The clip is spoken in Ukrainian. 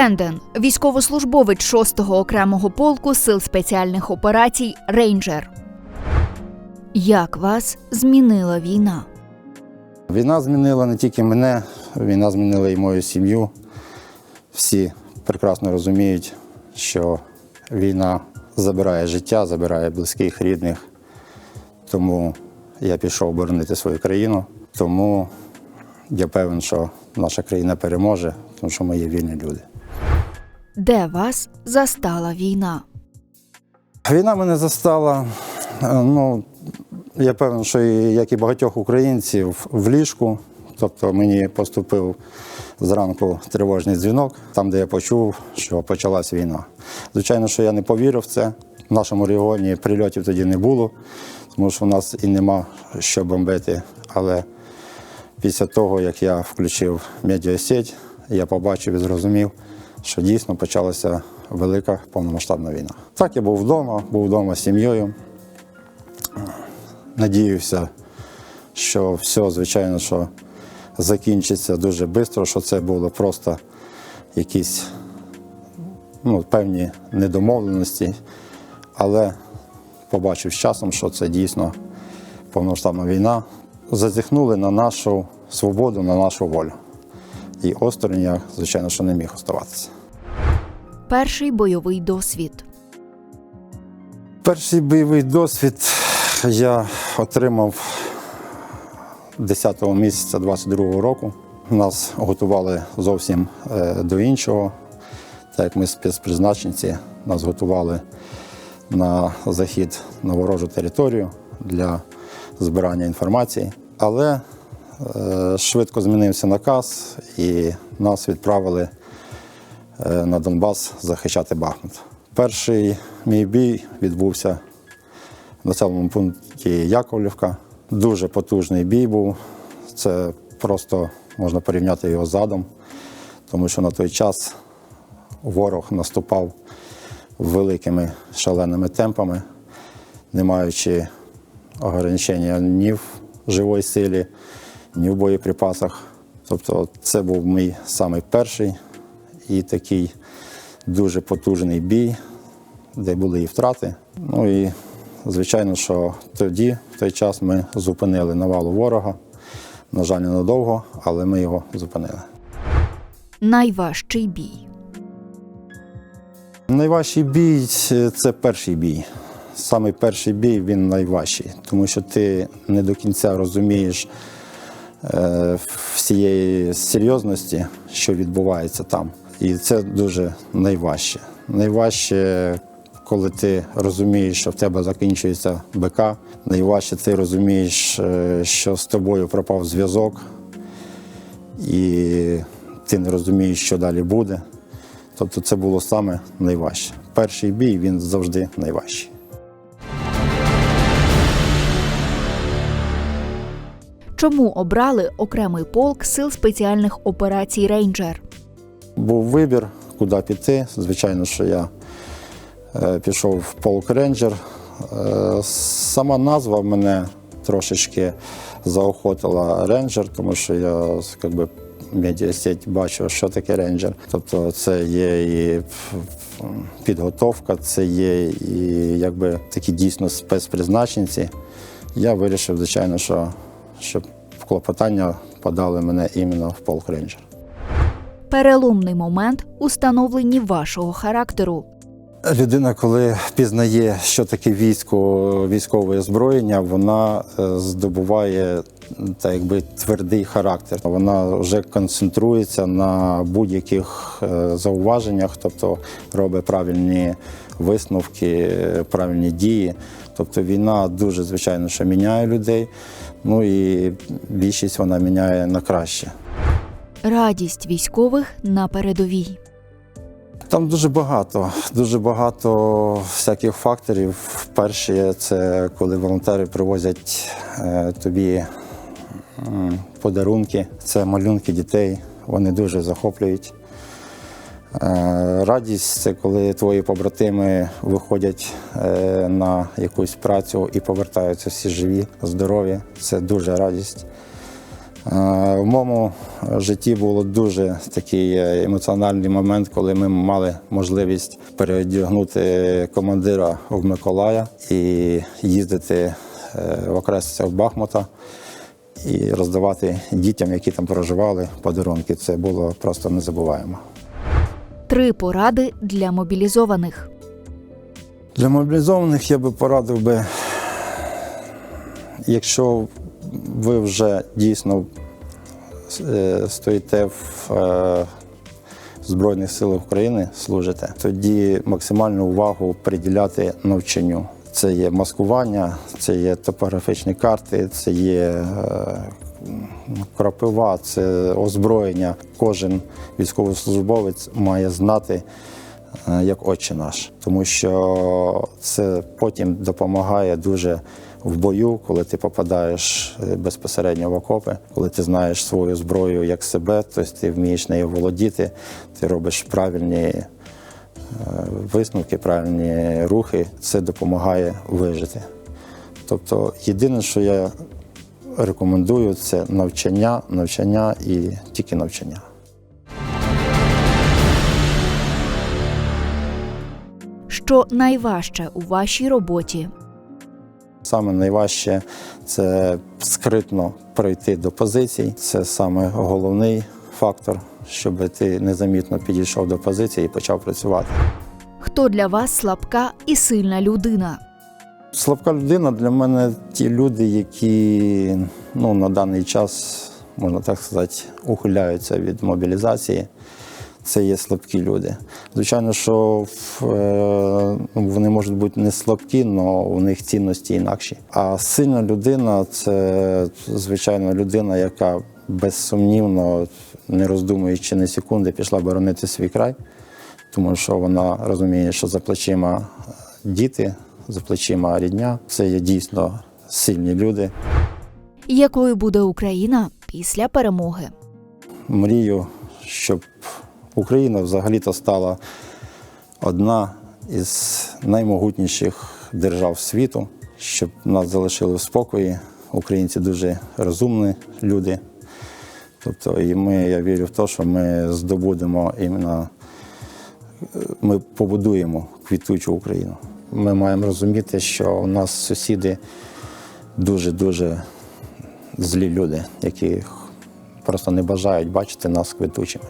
Хенден, військовослужбовець 6-го окремого полку сил спеціальних операцій Рейнджер. Як вас змінила війна? Війна змінила не тільки мене, війна змінила і мою сім'ю. Всі прекрасно розуміють, що війна забирає життя, забирає близьких, рідних. Тому я пішов боронити свою країну. Тому я певен, що наша країна переможе, тому що ми є вільні люди. Де вас застала війна? Війна мене застала. е, Ну, я певен, що і, як і багатьох українців в ліжку. Тобто мені поступив зранку тривожний дзвінок, там, де я почув, що почалась війна. Звичайно, що я не повірив в це. В нашому регіоні прильотів тоді не було, тому що в нас і нема що бомбити. Але після того, як я включив медіасеть, я побачив і зрозумів, що дійсно почалася велика повномасштабна війна. Так, я був вдома, був вдома з сім'єю. Надіюся, що все, звичайно, що закінчиться дуже швидко, що це було просто якісь ну, певні недомовленості, але побачив з часом, що це дійсно повномасштабна війна. Зазіхнули на нашу свободу, на нашу волю. І осторонь я, звичайно, що не міг оставатися. Перший бойовий досвід. Перший бойовий досвід я отримав 10 місяця 22-го року. Нас готували зовсім е, до іншого. Так як ми спецпризначенці, нас готували на захід на ворожу територію для збирання інформації. Але швидко змінився наказ і нас відправили е, на Донбас захищати Бахмут. Перший мій бій відбувся в населеному пункті Яковлівка. Дуже потужний бій був. Це просто можна порівняти його з задом, тому що на той час ворог наступав великими шаленими темпами, не маючи ограничення ні в живій силі, ні в боєприпасах. Тобто це був мій самий перший і такий дуже потужний бій, де були і втрати. Ну і звичайно, що тоді, в той час, ми зупинили навалу ворога. На жаль, ненадовго, але ми його зупинили. Найважчий бій. Найважчий бій це перший бій. Саме перший бій він найважчий, тому що ти не до кінця розумієш всієї серйозності, що відбувається там. І це дуже найважче. Найважче, коли ти розумієш, що в тебе закінчується БК. Найважче ти розумієш, е, що з тобою пропав зв'язок, і ти не розумієш, що далі буде. Тобто це було саме найважче. Перший бій він завжди найважчий. Чому обрали окремий полк сил спеціальних операцій Рейнджер? Був вибір, куди піти. Звичайно, що я е, пішов в полк рейнджер. Е, сама назва мене трошечки заохотила рейнджер, тому що я як би, в медіасеть бачив, що таке рейнджер. Тобто це є і підготовка, це є і якби такі дійсно спецпризначенці. Я вирішив, звичайно, що щоб в клопотання подали мене іменно в полк рейнджер. Переломний момент у становленні вашого характеру. Людина, коли пізнає, що таке військо, військове озброєння, вона е, здобуває так якби твердий характер. Вона вже концентрується на будь-яких е, зауваженнях, тобто робить правильні висновки, е, правильні дії. Тобто війна дуже звичайно що міняє людей. Ну і більшість вона міняє на краще. Радість військових на передовій. Там дуже багато, дуже багато всяких факторів. Перше, це коли волонтери привозять е, тобі подарунки, це малюнки дітей, вони дуже захоплюють. Е, Радість це коли твої побратими виходять е, на якусь працю і повертаються всі живі, здорові. Це дуже радість. В моєму житті було дуже такий е, емоціональний момент, коли ми мали можливість переодягнути командира в Миколая і їздити е, в окрестях Бахмута і роздавати дітям, які там проживали, подарунки. Це було просто незабуваємо. Три поради для мобілізованих. Для мобілізованих я би порадив би, якщо ви вже дійсно е, стоїте в е, Збройних силах України, служите, тоді максимальну увагу приділяти навчанню. Це є маскування, це є топографічні карти, це є е, крапива, це озброєння. Кожен військовослужбовець має знати е, як отче наш, тому що це потім допомагає дуже в бою, коли ти попадаєш е, безпосередньо в окопи, коли ти знаєш свою зброю як себе, тобто ти вмієш нею володіти, ти робиш правильні е, висновки, правильні рухи, це допомагає вижити. Тобто, єдине, що я рекомендую, це навчання, навчання і тільки навчання. Що найважче у вашій роботі? Саме найважче це скритно пройти до позицій. Це саме головний фактор, щоб ти незамітно підійшов до позиції і почав працювати. Хто для вас слабка і сильна людина? Слабка людина для мене ті люди, які ну, на даний час, можна так сказати, ухиляються від мобілізації. Це є слабкі люди. Звичайно, що е, вони можуть бути не слабкі, але у них цінності інакші. А сильна людина це звичайно людина, яка безсумнівно, не роздумуючи ні секунди, пішла боронити свій край, тому що вона розуміє, що за плечима діти, за плечима рідня. Це є дійсно сильні люди. Якою буде Україна після перемоги? Мрію, щоб Україна взагалі-то стала одна із наймогутніших держав світу, щоб нас залишили в спокої. Українці дуже розумні люди. Тобто, і ми, я вірю в те, що ми здобудемо іменно, е, ми побудуємо квітучу Україну. Ми маємо розуміти, що у нас сусіди дуже-дуже злі люди, які просто не бажають бачити нас квітучими.